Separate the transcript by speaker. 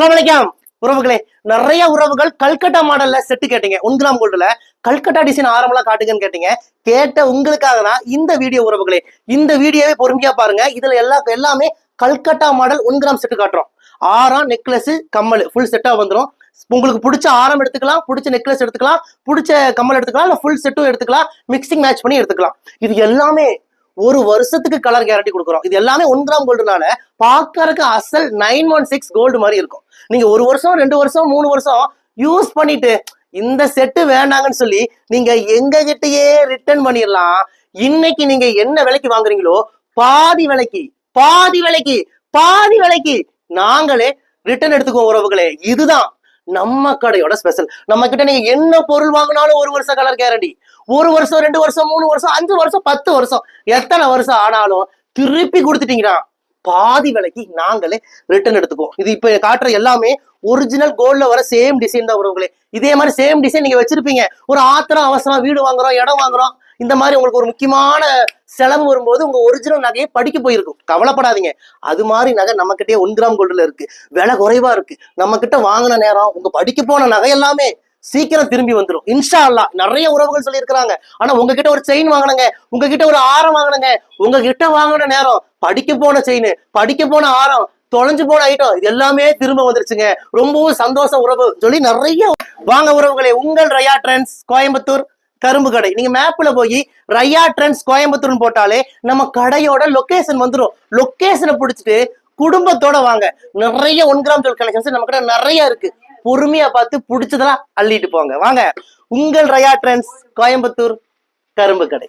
Speaker 1: அஸ்லாம் வலைக்கம் உறவுகளே நிறைய உறவுகள் கல்கட்டா மாடல்ல செட்டு கேட்டீங்க. ஒன் கோல்டுல கல்கட்டா டிசைன் ஆரம்பலாம் காட்டுங்கன்னு கேட்டீங்க. கேட்ட உங்களுக்காக தான் இந்த வீடியோ உறவுகளே இந்த வீடியோவே பொறுமையா பாருங்க. இதுல எல்லா எல்லாமே Calcutta model one gram set காட்டுறோம். ஆறாம் நெக்லஸ் கம்மல். ஃபுல் செட்டா வந்துரும். உங்களுக்கு பிடிச்ச ஆரம் எடுத்துக்கலாம் பிடிச்ச நெக்லஸ் எடுத்துக்கலாம் பிடிச்ச கம்மல் எடுத்துக்கலாம் இல்ல ஃபுல் செட்டும் எடுத்துக்கலாம் மிக்சிங் மேட்ச் பண்ணி எடுத்துக்கலாம். இது எல்லாமே ஒரு வருஷத்துக்கு கலர் கேரண்டி கொடுக்குறோம். இது எல்லாமே ஒன் கிராம் கோல்டுனால பாக்கறதுக்கு அசல் நைன் ஒன் சிக்ஸ் கோல்டு மாதிரி இருக்கும். நீங்க ஒரு வருஷம் ரெண்டு வருஷம் மூணு வருஷம் யூஸ் பண்ணிட்டு இந்த செட்டு வேண்டாங்கன்னு சொல்லி நீங்க எங்க கிட்டயே ரிட்டர்ன் பண்ணிடலாம். இன்னைக்கு நீங்க என்ன விலைக்கு வாங்குறீங்களோ பாதி விலைக்கு பாதி விலைக்கு பாதி விலைக்கு நாங்களே ரிட்டர்ன் எடுத்துக்குவோம் உறவுகளே. இதுதான். நம்ம கடையோட ஸ்பெஷல் நம்ம கிட்ட நீங்க என்ன பொருள் வாங்கினாலும் ஒரு வருஷம் கலர் கேரண்டி ஒரு வருஷம் ரெண்டு வருஷம் மூணு வருஷம் அஞ்சு வருஷம் பத்து வருஷம். எத்தனை வருஷம் ஆனாலும் திருப்பி கொடுத்துட்டீங்கன்னா பாதி விலைக்கு நாங்களே ரிட்டர்ன் எடுத்துக்குவோம். இது இப்ப காட்டுற எல்லாமே ஒரிஜினல் கோல்ட்ல வர சேம் டிசைன் தான் வருவங்களே இதே மாதிரி சேம் டிசைன் நீங்க வச்சிருப்பீங்க. ஒரு ஆத்திரம் அவசரம் வீடு வாங்குறோம் இடம் வாங்குறோம் இந்த மாதிரி உங்களுக்கு ஒரு முக்கியமான செலவு வரும்போது உங்க ஒரிஜினல் நகையை படிக்க போயிருக்கும். கவலைப்படாதீங்க. அது மாதிரி நகை நம்ம கிட்டே ஒன் கிராம் கோல்டுல இருக்கு. விலை குறைவா இருக்கு. நம்ம கிட்ட வாங்கின நேரம் உங்க படிக்க போன நகை எல்லாமே சீக்கிரம் திரும்பி வந்துடும் இன்ஷா அல்லா நிறைய உறவுகள் சொல்லியிருக்கிறாங்க. ஆனா உங்ககிட்ட ஒரு செயின் வாங்கினங்க. உங்ககிட்ட ஒரு ஆரம் வாங்கினங்க. உங்ககிட்ட வாங்கின நேரம் படிக்க போன செயின் படிக்க போன ஆரம் தொலைஞ்சு போன ஐட்டம் இது எல்லாமே திரும்ப வந்துருச்சுங்க. ரொம்பவும் சந்தோஷ உறவு. சொல்லி நிறைய வாங்க உறவுகளே. உங்கள் ரயா ட்ரெண்ட்ஸ் கோயம்புத்தூர். கரும்பு கடை. நீங்க மேப்ல போய் ரயா ட்ரெண்ட்ஸ் கோயம்புத்தூர்னு போட்டாலே நம்ம கடையோட லொக்கேஷன் வந்துடும் லொக்கேஷனை பிடிச்சிட்டு குடும்பத்தோட வாங்க. நிறைய ஒன் கிராம் ஜுவல் கலெக்ஷன்ஸ் நம்ம கிட்ட நிறைய இருக்கு. பொறுமையா பார்த்து பிடிச்சதெல்லாம் அள்ளிட்டு போங்க. வாங்க. உங்கள் ரயா ட்ரெண்ட்ஸ் கோயம்புத்தூர் கரும்பு கடை.